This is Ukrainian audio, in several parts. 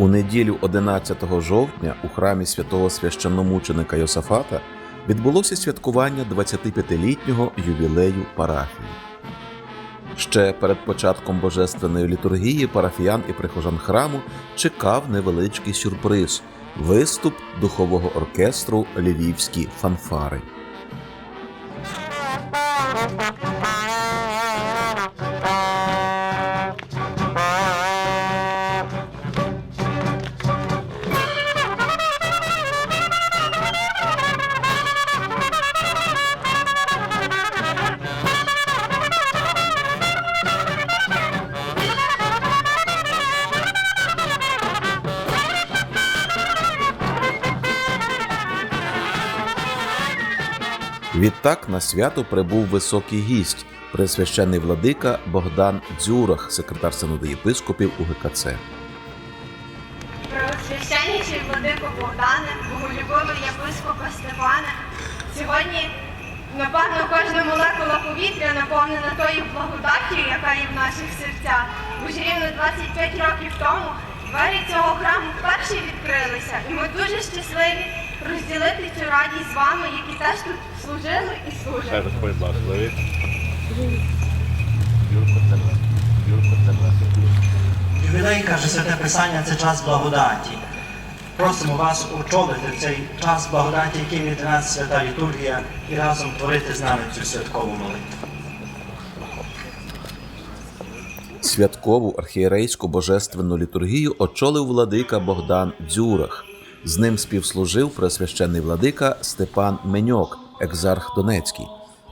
У неділю 11 жовтня у храмі святого священномученика Йосафата відбулося святкування 25-літнього ювілею парафії. Ще перед початком божественної літургії парафіян і прихожан храму чекав невеличкий сюрприз виступ духового оркестру Львівські фанфари. Відтак на свято прибув високий гість, пресвящений владика Богдан Дзюрах, секретар синоду єпископів УГКЦ. Священничий владико Богдане, боголюбивий єпископа Степане. Сьогодні, напевно, кожна молекула повітря наповнена тою благодаттю, яка є в наших серцях. Бо ж рівно 25 років тому двері цього храму вперше відкрилися, і ми дуже щасливі розділити цю радість з вами, які теж тут служили і служать. Хай Господь благословить. Юрко, це. Юрко, це. Ювілей, каже Святе Писання, це час благодаті. Просимо вас очолити цей час благодаті, який від нас свята літургія, і разом творити з нами цю святкову молитву. Святкову архієрейську божественну літургію очолив владика Богдан Дзюрах. З ним співслужив пресвященний владика Степан Меньок, екзарх Донецький,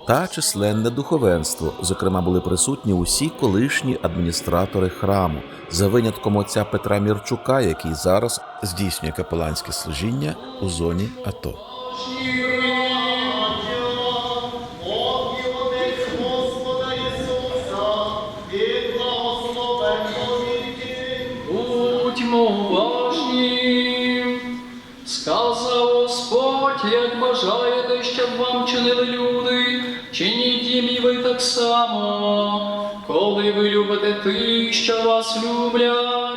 та численне духовенство. Зокрема, були присутні усі колишні адміністратори храму, за винятком отця Петра Мірчука, який зараз здійснює капеланське служіння у зоні АТО. Так само, коли ви любите тих, що вас люблять.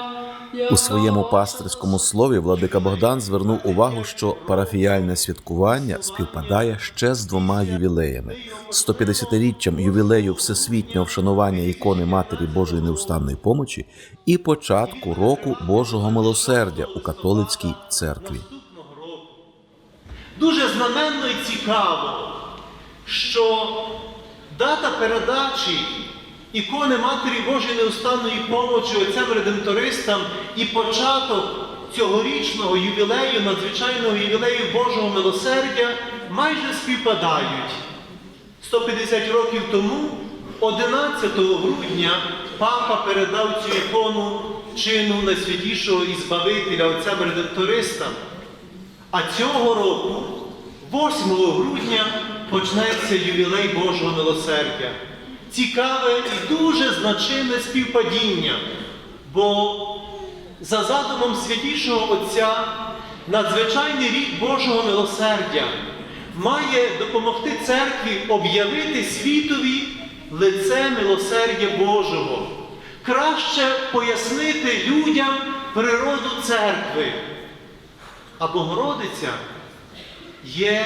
У своєму пастирському слові владика Богдан звернув увагу, що парафіяльне святкування співпадає ще з двома ювілеями: 150-річчям ювілею всесвітнього вшанування ікони Матері Божої неустанної помочі і початку року Божого милосердя у католицькій церкві. Дуже знаменно і цікаво, що дата передачі ікони Матері Божої неустанної помочі отцям редемтористам і початок цьогорічного ювілею, надзвичайного ювілею Божого милосердя майже співпадають. 150 років тому, 11 грудня, папа передав цю ікону чину найсвятішого і Збавителя отцям редемтористам. А цього року, 8 грудня, почнеться ювілей Божого милосердя. Цікаве і дуже значиме співпадіння, бо за задумом святішого Отця надзвичайний рік Божого милосердя має допомогти церкві об'явити світові лице милосердя Божого, краще пояснити людям природу церкви. А Богородиця є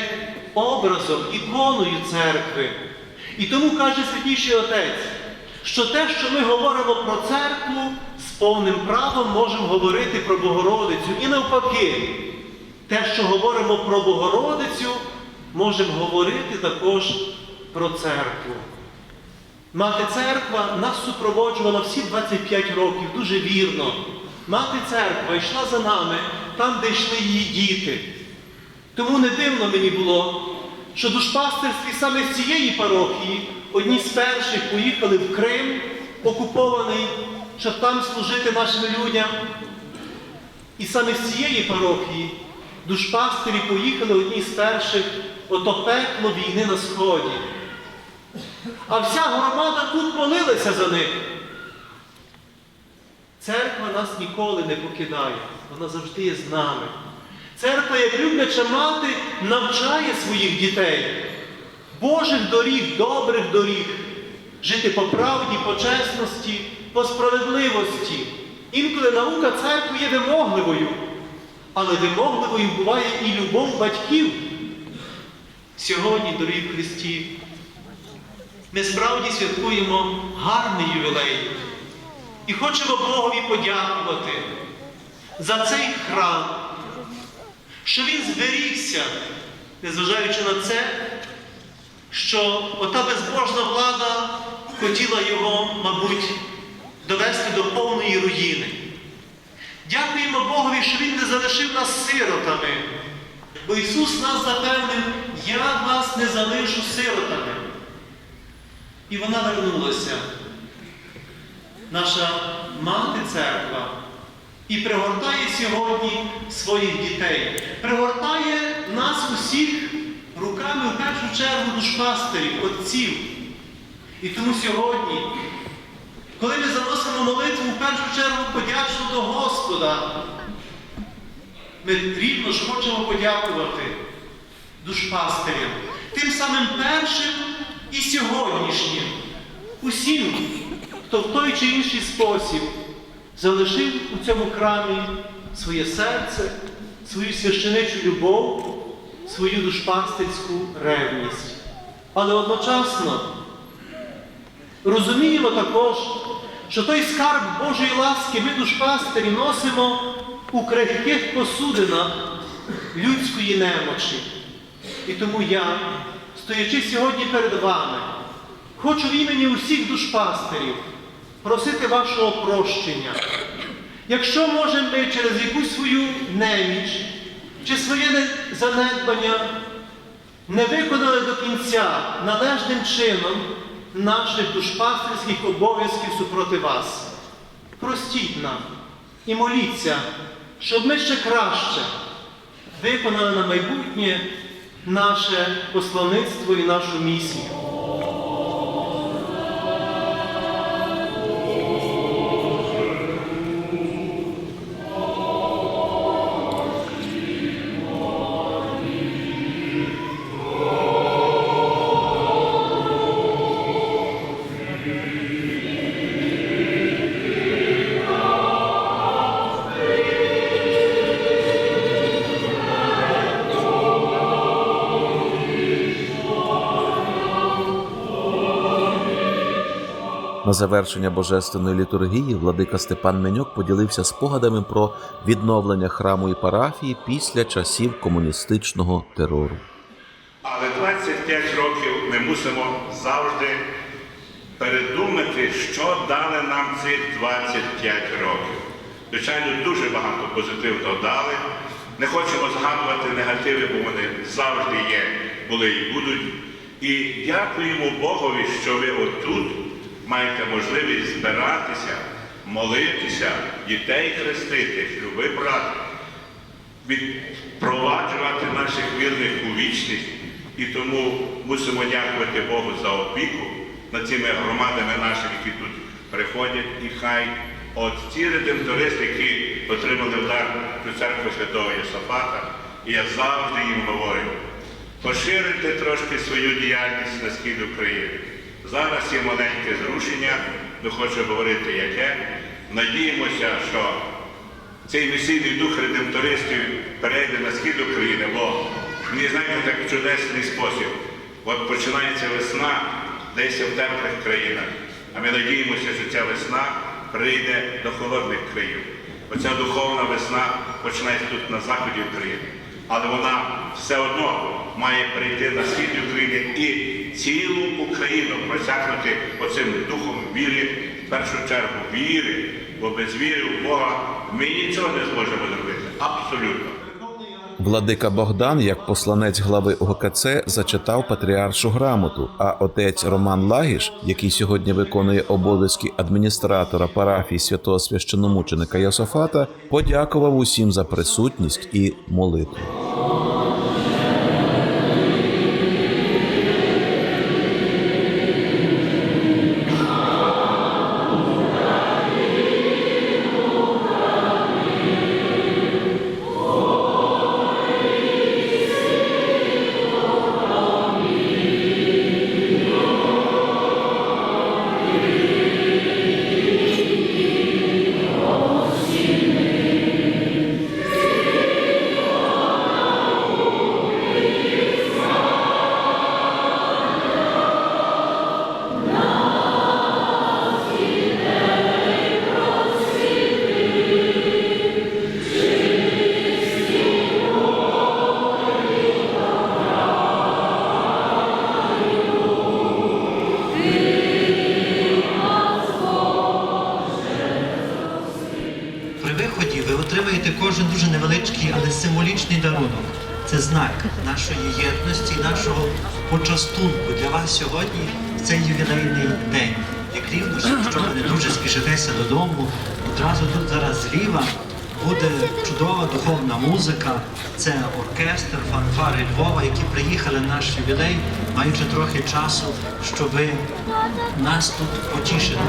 образом, іконою церкви. І тому каже Святіший Отець, що те, що ми говоримо про церкву, з повним правом можемо говорити про Богородицю. І навпаки, те, що говоримо про Богородицю, можемо говорити також про церкву. Мати церква нас супроводжувала всі 25 років, дуже вірно. Мати церква йшла за нами там, де йшли її діти. Тому не дивно мені було, що душпастерстві саме з цієї парохії одні з перших поїхали в Крим, окупований, щоб там служити нашим людям. І саме з цієї парохії душпастері поїхали одні з перших ото пекло війни на Сході. А вся громада тут молилася за них. Церква нас ніколи не покидає, вона завжди є з нами. Церква, як любляча мати, навчає своїх дітей Божих доріг, добрих доріг, жити по правді, по чесності, по справедливості. Інколи наука церкви є вимогливою, але вимогливою буває і любов батьків. Сьогодні, дорогі Христі, ми справді святкуємо гарний ювілей і хочемо Богові подякувати за цей храм, що він зберігся, незважаючи на це, що ота безбожна влада хотіла його, мабуть, довести до повної руїни. Дякуємо Богові, що Він не залишив нас сиротами. Бо Ісус нас запевнив, я вас не залишу сиротами. І вона вернулася, наша мати церква, і пригортає сьогодні своїх дітей, пригортає нас усіх руками в першу чергу душпастерів, отців. І тому сьогодні, коли ми заносимо молитву в першу чергу подячну до Господа, ми рівно ж хочемо подякувати душпастирям, тим самим першим і сьогоднішнім, усім, хто в той чи інший спосіб залишив у цьому храмі своє серце, свою священичу любов, свою душпастирську ревність. Але одночасно розуміємо також, що той скарб Божої ласки ми душпастирі носимо у крихких посудинах людської немочі. І тому я, стоячи сьогодні перед вами, хочу в імені усіх душпастерів просити вашого прощення. Якщо можемо ми через якусь свою неміч чи своє занедбання не виконали до кінця належним чином наших душпастерських обов'язків супроти вас. Простіть нам і моліться, щоб ми ще краще виконали на майбутнє наше послаництво і нашу місію. Завершення божественної літургії владика Степан Меньок поділився спогадами про відновлення храму і парафії після часів комуністичного терору. Але 25 років ми мусимо завжди передумати, що дали нам ці 25 років. Звичайно, дуже багато позитивного дали. Не хочемо згадувати негативи, бо вони завжди є, були і будуть. І дякуємо Богові, що ви отут маєте можливість збиратися, молитися, дітей хрестити, шлюби брати відпроваджувати наших вірних у вічність. І тому мусимо дякувати Богу за опіку над цими громадами нашими, які тут приходять, і хай от ці редемтористи, які отримали вдар до церкви святого Йосафата, і я завжди їм говорю, поширити трошки свою діяльність на схід України. Зараз є маленьке зрушення, не хочу говорити яке. Надіємося, що цей весільний дух редемтористів перейде на схід України, бо мені знаєте так чудесний спосіб. От починається весна десь в теплих країнах. А ми надіємося, що ця весна прийде до холодних країн. Оця духовна весна починається тут на заході України. Але вона все одно має прийти на схід України і цілу Україну просякнути оцим духом віри, в першу чергу віри, бо без віри в Бога ми нічого не зможемо зробити. Абсолютно. Владика Богдан, як посланець глави ОГКЦ, зачитав патріаршу грамоту. А отець Роман Лагіш, який сьогодні виконує обов'язки адміністратора парафії святого священомученика Йосафата, подякував усім за присутність і молитву. Символічний дарунок. Це знак нашої єдності, нашого почастунку для вас сьогодні в цей ювілейний день. Як рівно, що ви не дуже спішитеся додому, одразу тут зараз зліва буде чудова духовна музика. Це оркестр, фанфари Львова, які приїхали на наш ювілей, маючи трохи часу, щоб нас тут потішити.